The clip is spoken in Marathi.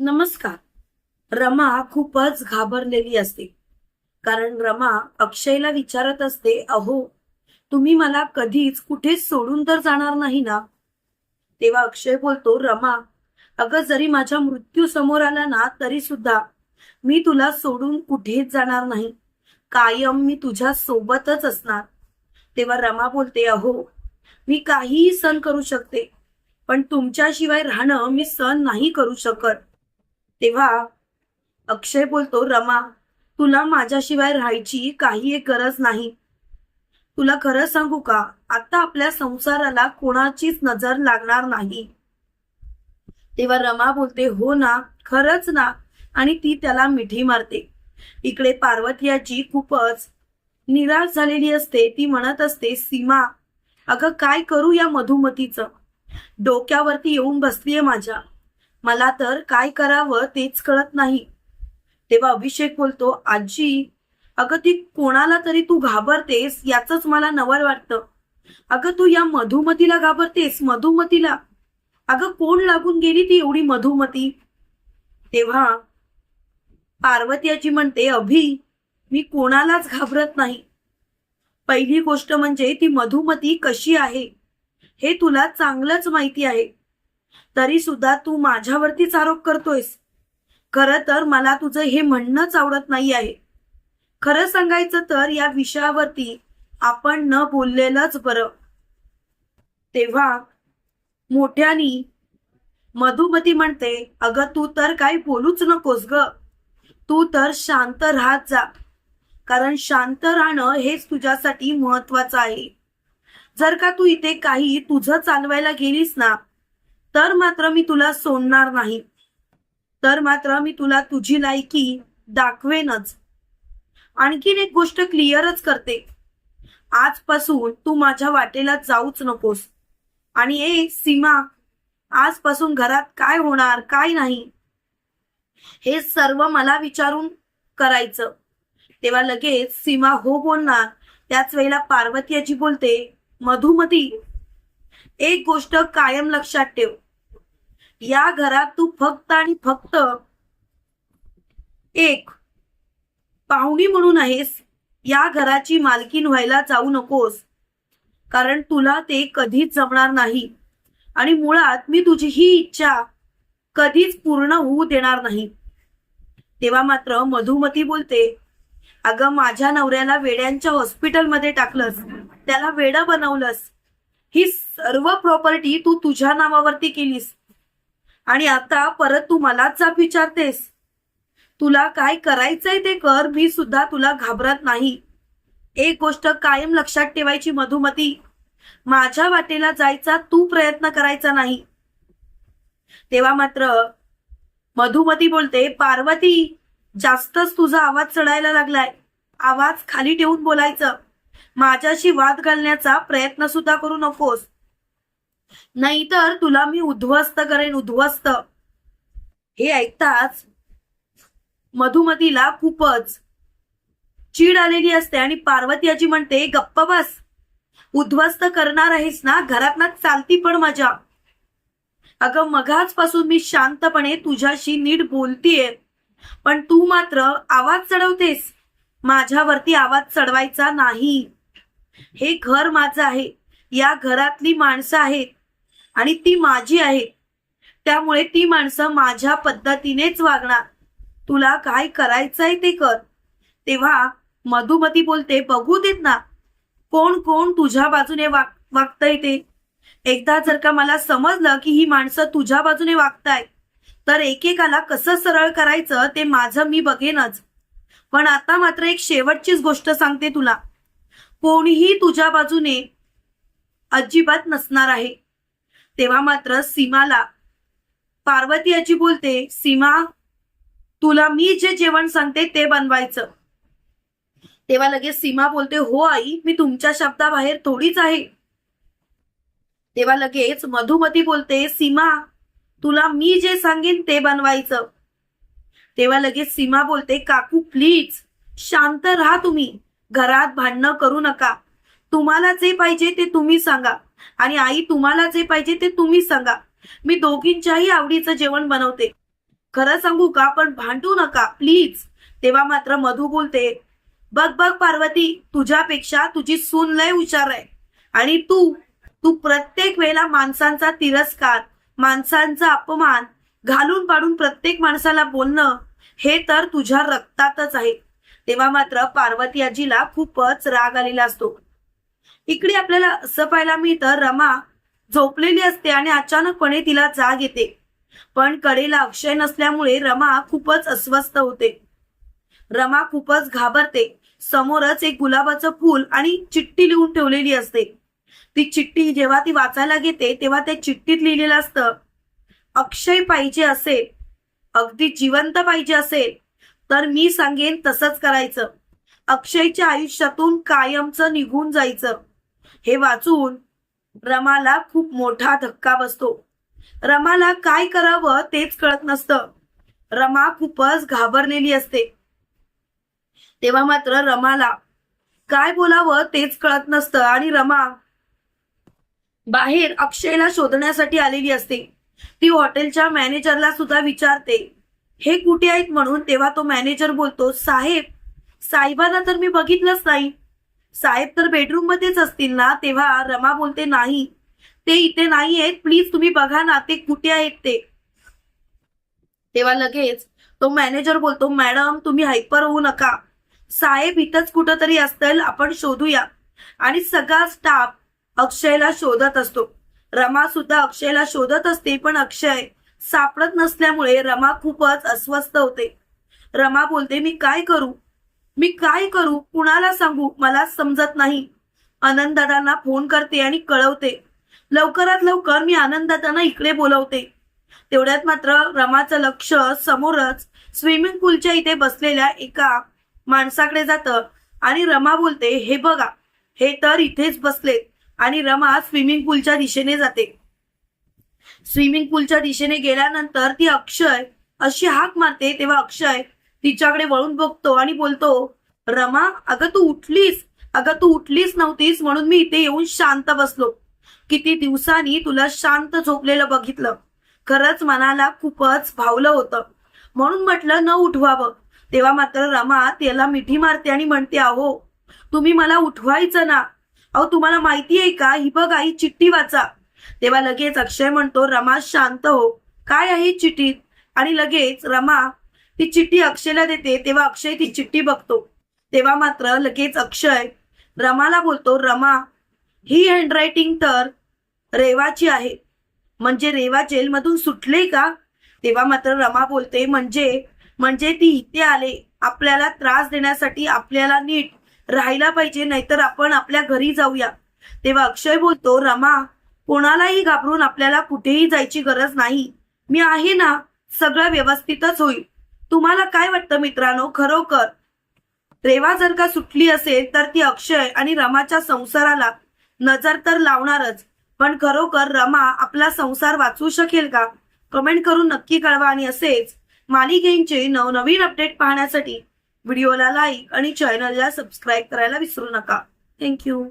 नमस्कार. रमा खूपच घाबरलेली असते. कारण रमा अक्षयला विचारत असते अहो तुम्ही मला कधीच कुठेच सोडून तर जाणार नाही ना? तेव्हा अक्षय बोलतो रमा अगं जरी माझ्या मृत्यू समोर आला ना तरी सुद्धा मी तुला सोडून कुठेच जाणार नाही. कायम मी तुझ्या सोबतच असणार. तेव्हा रमा बोलते अहो मी काहीही सण करू शकते पण तुमच्याशिवाय राहणं मी सण नाही करू शकत. तेव्हा अक्षय बोलतो रमा तुला माझ्याशिवाय राहायची काही एक गरज नाही. तुला खरं सांगू का? आता आपल्या संसाराला कोणाचीच नजर लागणार नाही. तेव्हा रमा बोलते हो ना खरंच ना. आणि ती त्याला मिठी मारते. इकडे पार्वतीयाची खूपच निराश झालेली असते. ती म्हणत असते सीमा अगं काय करू या मधुमतीचं? डोक्यावरती येऊन बसलीये माझ्या. मला तर काय करावं तेच कळत नाही. तेव्हा अभिषेक बोलतो आजी अगं ती कोणाला तरी तू घाबरतेस याच मला नवल वाटतं. अगं तू या मधुमतीला घाबरतेस मधुमतीला. अगं कोण लागून गेली ती एवढी मधुमती? तेव्हा पार्वतीयाची म्हणते अभि मी कोणालाच घाबरत नाही. पहिली गोष्ट म्हणजे ती मधुमती कशी आहे हे तुला चांगलंच माहिती आहे. तरी सुद्धा तू माझ्यावरतीच आरोप करतोयस. खरं तर मला तुझं हे म्हणणंच आवडत नाही आहे खरं सांगायचं तर या विषयावरती आपण न बोललेलंच बरं. तेव्हा मोठ्यानी मधुमती म्हणते अगं तू तर काही बोलूच नकोस ग. तू तर शांत राहत जा. कारण शांत राहणं हेच तुझ्यासाठी महत्वाचं आहे. जर का तू इथे काही तुझं चालवायला गेलीस ना तर मात्र मी तुला सोडणार नाही. तर मात्र मी तुला तुझी लायकी दाखवेनच. आणखीन एक गोष्ट क्लिअरच करते. आजपासून तू माझ्या वाटेला जाऊच नकोस. आणि ए सीमा आजपासून घरात काय होणार काय नाही? हे सर्व मला विचारून करायचं. तेव्हा लगेच सीमा हो बोलणार. त्याच वेळेला पार्वती बोलते मधुमती एक गोष्ट कायम लक्षात ठेव. या घरात तू फक्त आणि फक्त एक पाहुणी म्हणून आहेस. या घराची मालकीन व्हायला जाऊ नकोस. कारण तुला ते कधीच जमणार नाही. आणि मुळात मी तुझी ही इच्छा कधीच पूर्ण होऊ देणार नाही. तेव्हा मात्र मधुमती बोलते अगं माझ्या नवऱ्याला वेड्यांच्या हॉस्पिटलमध्ये टाकलंस. त्याला वेडं बनवलंस. ही सर्व प्रॉपर्टी तू तुझ्या नावावरती केलीस. आणि आता परत तू मलाच जाब विचारतेस. तुला काय करायचंय ते कर मी सुद्धा तुला घाबरत नाही. एक गोष्ट कायम लक्षात ठेवायची मधुमती. माझ्या वाटेला जायचा तू प्रयत्न करायचा नाही. तेव्हा मात्र मधुमती बोलते पार्वती जास्तच तुझा आवाज चढायला लागलाय. आवाज खाली ठेवून बोलायचं. माझ्याशी वाद घालण्याचा प्रयत्न सुद्धा करू नकोस. नाहीतर तुला मी उद्ध्वस्त करेन उद्ध्वस्त. हे ऐकताच मधुमतीला खूपच चीड आलेली असते आणि पार्वती आजी म्हणते गप्प बस. उद्ध्वस्त करणार आहेस ना घरातनं चालती पण माझ्या अगं मघाच पासून मी शांतपणे तुझ्याशी नीट बोलतीये पण तू मात्र आवाज चढवतेस. माझ्यावरती आवाज चढवायचा नाही. हे घर माझं आहे. या घरातली माणसं आहेत. आणि ती माझी आहे. त्यामुळे ती माणसं माझ्या पद्धतीनेच वागणार. तुला काय करायचंय ते कर. तेव्हा मधुमती बोलते बघू देत ना कोण कोण तुझ्या बाजूने वाग वागतंय ते. एकदा जर का मला समजलं की ही माणसं तुझ्या बाजूने वागताय तर एकेकाला कसं सरळ करायचं ते माझं मी बघेनच. पण आता मात्र एक शेवटचीच गोष्ट सांगते तुला. कोणीही तुझ्या बाजूने अजिबात नसणार आहे. तेव्हा मात्र सीमाला पार्वती याची बोलते सीमा तुला मी जे जेवण सांगते ते बनवायचं. तेव्हा लगेच सीमा बोलते हो आई मी तुमच्या शब्दाबाहेर थोडीच आहे. तेव्हा लगेच मधुमती बोलते सीमा तुला मी जे सांगेन ते बनवायचं. तेव्हा लगेच सीमा बोलते काकू प्लीज शांत राहा तुम्ही. घरात भांडणं करू नका. तुम्हाला जे पाहिजे ते तुम्ही सांगा. आणि आई तुम्हाला जे पाहिजे ते तुम्ही सांगा. मी दोघींच्याही आवडीचं जेवण बनवते. खरं सांगू का? पण भांडू नका प्लीज. तेव्हा मात्र मधू बोलते बघ बघ पार्वती तुझ्यापेक्षा तुझी सून लय हुशार आहे. आणि तू तू प्रत्येक वेळेला माणसांचा तिरस्कार माणसांचा अपमान घालून पाडून प्रत्येक माणसाला बोलणं हे तर तुझ्या रक्तातच आहे. तेव्हा मात्र पार्वती आजीला खूपच राग आलेला असतो. इकडे आपल्याला असं पाहायला मिळतं रमा झोपलेली असते आणि अचानकपणे तिला जाग येते. पण कडेला अक्षय नसल्यामुळे रमा खूपच अस्वस्थ होते. रमा खूपच घाबरते. समोरच एक गुलाबाचं फूल आणि चिठ्ठी लिहून ठेवलेली असते. ती चिठ्ठी जेव्हा ती वाचायला घेते तेव्हा त्या चिठ्ठीत लिहिलेलं असतं अक्षय पाहिजे असेल अगदी जिवंत पाहिजे असेल तर मी सांगेन तसंच करायचं. अक्षयच्या आयुष्यातून कायमचं निघून जायचं. हे वाचून रमाला खूप मोठा धक्का बसतो. रमाला काय करावं तेच कळत नसतं. रमा खूपच घाबरलेली असते. तेव्हा मात्र रमाला काय बोलावं तेच कळत नसतं आणि रमा बाहेर अक्षयला शोधण्यासाठी आलेली असते. ती हॉटेलच्या मॅनेजरला सुद्धा विचारते. हे कुठे आहेत? म्हणून तेव्हा तो मॅनेजर बोलतो साहेब साहेबांना तर मी बघितलंच नाही. साहेब तर बेडरूम मध्येच असतील ना? तेव्हा रमा बोलते नाही. ते इथे नाही आहेत. प्लीज तुम्ही बघा ना ते कुठे आहेत ते. तेव्हा लगेच तो मॅनेजर बोलतो मॅडम तुम्ही हायपर होऊ नका. साहेब इथंच कुठंतरी असतील. आपण शोधूया. आणि सगळा स्टाफ अक्षयला शोधत असतो. रमा सुद्धा अक्षयला शोधत असते पण अक्षय सापडत नसल्यामुळे रमा खूपच अस्वस्थ होते. रमा बोलते मी काय करू? मी काय करू? कुणाला सांगू? मला समजत नाही. आनंददादांना फोन करते आणि कळवते. लवकरात लवकर मी आनंददादांना इकडे बोलवते. तेवढ्यात मात्र रमाचं लक्ष समोरच स्विमिंग पूलच्या इथे बसलेल्या एका माणसाकडे जातं आणि रमा बोलते हे बघा हे तर इथेच बसलेत. आणि रमा स्विमिंग पूलच्या दिशेने जाते. स्विमिंग पूलच्या दिशेने गेल्यानंतर ती अक्षय अशी हाक मारते तेव्हा अक्षय तिच्याकडे वळून बघतो आणि बोलतो रमा अगं तू उठलीस. अगं तू उठलीस नव्हतीस म्हणून मी इथे येऊन शांत बसलो. किती दिवसांनी तुला शांत झोपलेलं बघितलं. खरंच मनाला खूपच भावलं होतं. म्हणून म्हटलं न उठवावं. तेव्हा मात्र रमा त्याला मिठी मारते आणि म्हणते अहो तुम्ही मला उठवायचं ना. अहो तुम्हाला माहिती आहे का? ही बघ आई चिठ्ठी वाचा. तेव्हा लगेच अक्षय म्हणतो रमा शांत हो. काय आहे चिठ्ठीत आणि लगेच रमा ती चिठ्ठी अक्षयला देते तेव्हा अक्षय ती चिठ्ठी बघतो. तेव्हा मात्र लगेच अक्षय रमाला बोलतो रमा ही हँडरायटिंग तर रेवाची आहे. म्हणजे रेवा जेलमधून सुटले का? तेव्हा मात्र रमा बोलते म्हणजे म्हणजे ती इथे आले. आपल्याला त्रास देण्यासाठी आपल्याला नीट राहायला पाहिजे नाहीतर आपण आपल्या घरी जाऊया. तेव्हा अक्षय बोलतो रमा कोणालाही घाबरून आपल्याला कुठेही जायची गरज नाही. मी आहे ना सगळं व्यवस्थितच होईल. तुम्हाला काय वाटतं मित्रांनो? खरोखर रेवा जर का सुटली असेल तर ती अक्षय आणि रमाच्या संसाराला नजर तर लावणारच. पण खरोखर रमा आपला संसार वाचवू शकेल का? कमेंट करून नक्की कळवा. आणि असेच मालिकेंचे नवनवीन अपडेट पाहण्यासाठी व्हिडिओला लाईक आणि चॅनलला सबस्क्राईब करायला विसरू नका. थँक्यू.